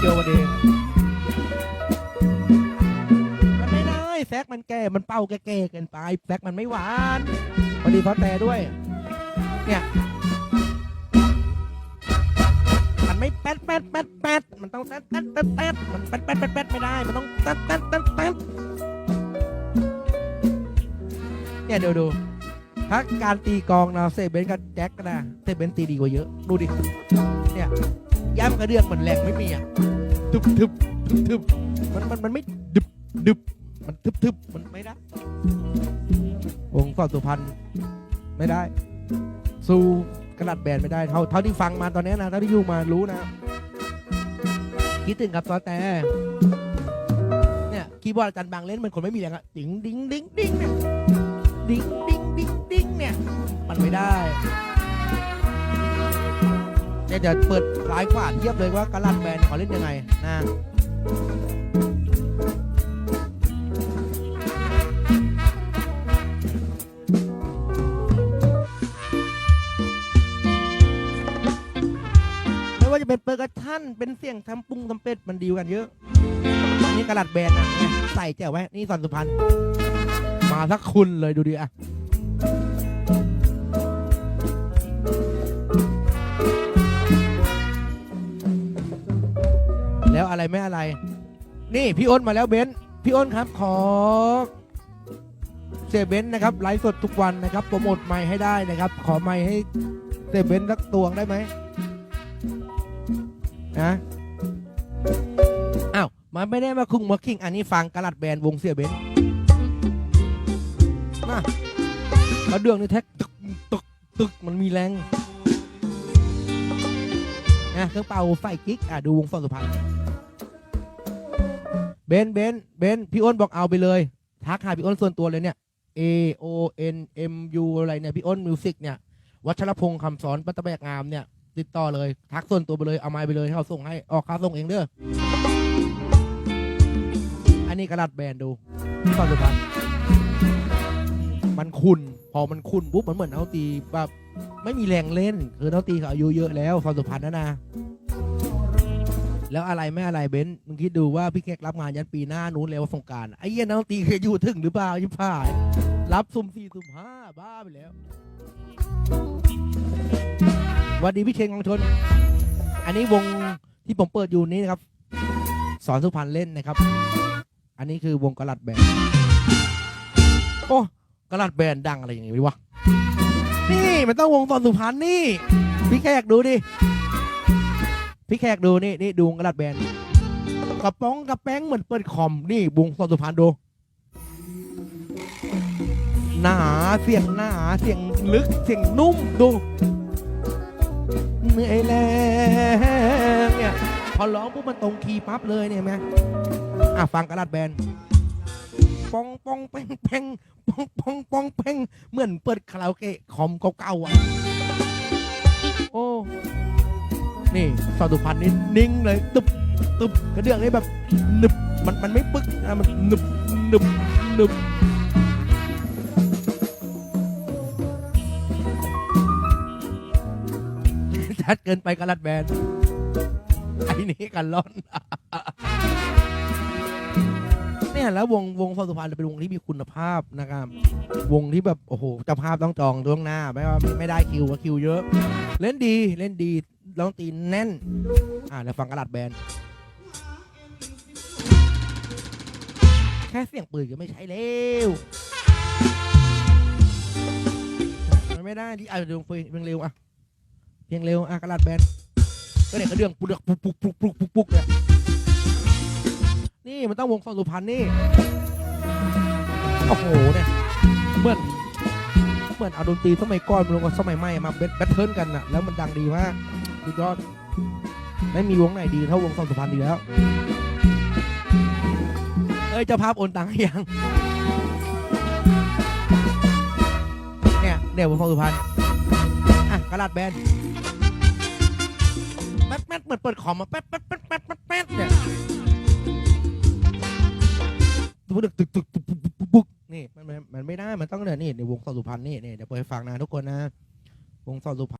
เดียววันเองมันไม่ได้แซกมันแก่มันเป่าแก่ๆเกินไปแซกมันไม่หวานพอดีเพราะแต่ด้วย เนี่ยมันไม่แป๊ดแป๊ดแป๊ดแป๊ดมันต้องแป๊ดแป๊ดแป๊ดแป๊ดมันแป๊ดแป๊ดแป๊ดแป๊ดไม่ได้ มันต้องแป๊ดแป๊ดแป๊ดแป๊ดเนี่ยเดี๋ยวดูถ้าการตีกองนะเซเบนกับแจ็คนะเซเบนตีดีกว่าเยอะ ดูดิ เนี่ยย้ำกระเดื่องเหมือนแรงไม่มีอะ ทึบทึบทึบทึบมันมันมันไม่ดึบดึบมันทึบทึบมันไม่ได้วงสอดสุพรรณไม่ได้ สู้กระดัดแบนไม่ได้เท่าเท่าที่ฟังมาตอนนี้นะเท่าที่อยู่มารู้นะคิดถึงครับตอแต่เนี่ยคีย์บอร์ดอาจารย์บางเล่นเหมันคนไม่มีแรงอะดิ้งดิ้งดิ้งดิ้งเนี่ยดิ้งดิ้งดิ้งดิ้งเนี่ยมันไม่ได้ เดี๋ยวเดี๋ยวเปิดสายขวาเทียบเลยว่ากระลัดแบนเขาเล่นยังไงนะไม่ว่าจะเป็นเปอร์กัชชั่นเป็นเสียงทำปรุงทำเป็ดมันดีกันเยอะนี่กระลัดแบนนะใส่แจ๋วไว้นี่สอนสุพรรณมาสักคุณเลยดูดิอะ แล้วอะไรไม่อะไร นี่พี่อ้นมาแล้วเบนซ์พี่อ้นครับขอเซเบนนะครับไลฟ์สดทุกวันนะครับโปรโมทไมค์ให้ได้นะครับ ขอไมค์ให้เซเบนซ์สักตวงได้ไหมนะอ้าวมันไม่ได้มาคุงมาคิงอันนี้ฟังกระลัดแบนวงเสียเบนซ์มามาเดืองนี่แท็กตึกตึกตึกมันมีแรงนะเครื่องเป่าไฟกิ๊กอะดูวงฟอนสุพรรณ เบนเบนเบนพี่อ้นบอกเอาไปเลย ทักหาพี่อ้นส่วนตัวเลยเนี่ย A O N M U อะไรเนี่ยพี่อ้นมิวสิกเนี่ยวัชรพงศ์คำสอนปัตตะแบกงามเนี่ย ติดต่อเลย ทักส่วนตัวไปเลยเอาไม้ไปเลยให้เขาส่งให้ออกค่าส่งเองเด้ออันนี้กระดัดแบนดูตอนสุดท้ายมันคุณพอมันคุณปุ๊บมันเหมือนเอาตีแบบไม่มีแรงเล่น คือเอาตีเขาอายุเยอะแล้วฟอนสุพรรณนะนะ แล้วอะไรไม่อะไรเบนซ์มึงคิดดูว่าพี่แขกรับงานยันปีหน้านู้นแล้วสงกรารไอ้เหี้ยนักดนตรีเคยอยู่ถึงหรือเปล่ายิบผ่ายรับสุ่มสี่สุ่มห้าบ้าไปแล้วสวัสดีพี่เชงกองชน อันนี้วงที่ผมเปิดอยู่นี้นะครับ สอนสุพรรณเล่นนะครับ อันนี้คือวงกระลัดแบนโอ้กระลัดแบนด์ดังอะไรอย่างงี้วะนี่มันต้องวงสอนสุพรรณนี่พี่แขกดูดิ พี่แขกดูนี่นี่ดูกระดาษแบนกระป๋องกระแป้งเหมือนเปิดคอมนี่บุงสอนสุพรรณดูหนาเสียงหนาเสียงลึกเสียงนุ่มดูเหนื่อยแล้วเนี่ยพอร้องปุ๊บมันตรงคีย์ปั๊บเลยเนี่ยไหมอะฟังกระดาษแบนปองปองแป้งแป้งปองปองปองแป้งเหมือนเปิดคาราโอเกะคอมเก่าๆอะโอ้ นี่สอดุพันธ์นี่นิ่งเลยตึบตึบกระเดื่องนี่แบบหนึบมันมันไม่ปึ๊กนะมันหนึบหนึบหนึบชัดเกินไปกระลัดแบนไอ้นี่กันร้อนเนี่ยแล้ววงวงสอดุพันธ์เป็นวงที่มีคุณภาพนะครับ วงที่แบบโอ้โหเจ้าภาพต้องจองล่วงหน้า ไม่ว่าไม่ได้คิวก็คิวเยอะ เล่นดีเล่นดี ร้องตีแน่น อ่าเดี๋ยวฟังกระดาษแบน แค่เสียงปืนก็ไม่ใช่แล้วมันไม่ได้ที่อะเดี๋ยวเพลงเพลงเร็วอะเพลงเร็วอะกระดาษแบน ก็เนี่ยกระเดื่องปุกปุกปุกปุกปุกปุกปุกเนี่ยนี่มันต้องวงสองสุพรรณนี่ โอ้โหเนี่ยเหมือน เหมือนเอาดนตรีสมัยก่อนมาลงกับสมัยใหม่มาแบทเทิลกันนะแล้วมันดังดีมากสุดยอดไม่มีวงไหนดีเท่าวงสองสุพรรณดีแล้ว เอ้ยเจ้าภาพโอนตังค์ให้ยังเนี่ยเนี่ยวงสองสุพรรณอะกระดาษแบนแป๊ดแป๊ดมือนเปิดของมาแป๊ดแป๊ดแป๊ดแป๊ดแป๊ดเนี่ยพูดตึกตึกตึก ไม่ได้มันต้องเนี่ยนี่ในวงสอดสุพรรณนี่นี่เดี๋ยวไปฟังนะทุกคนนะ วงสอดสุพรรณ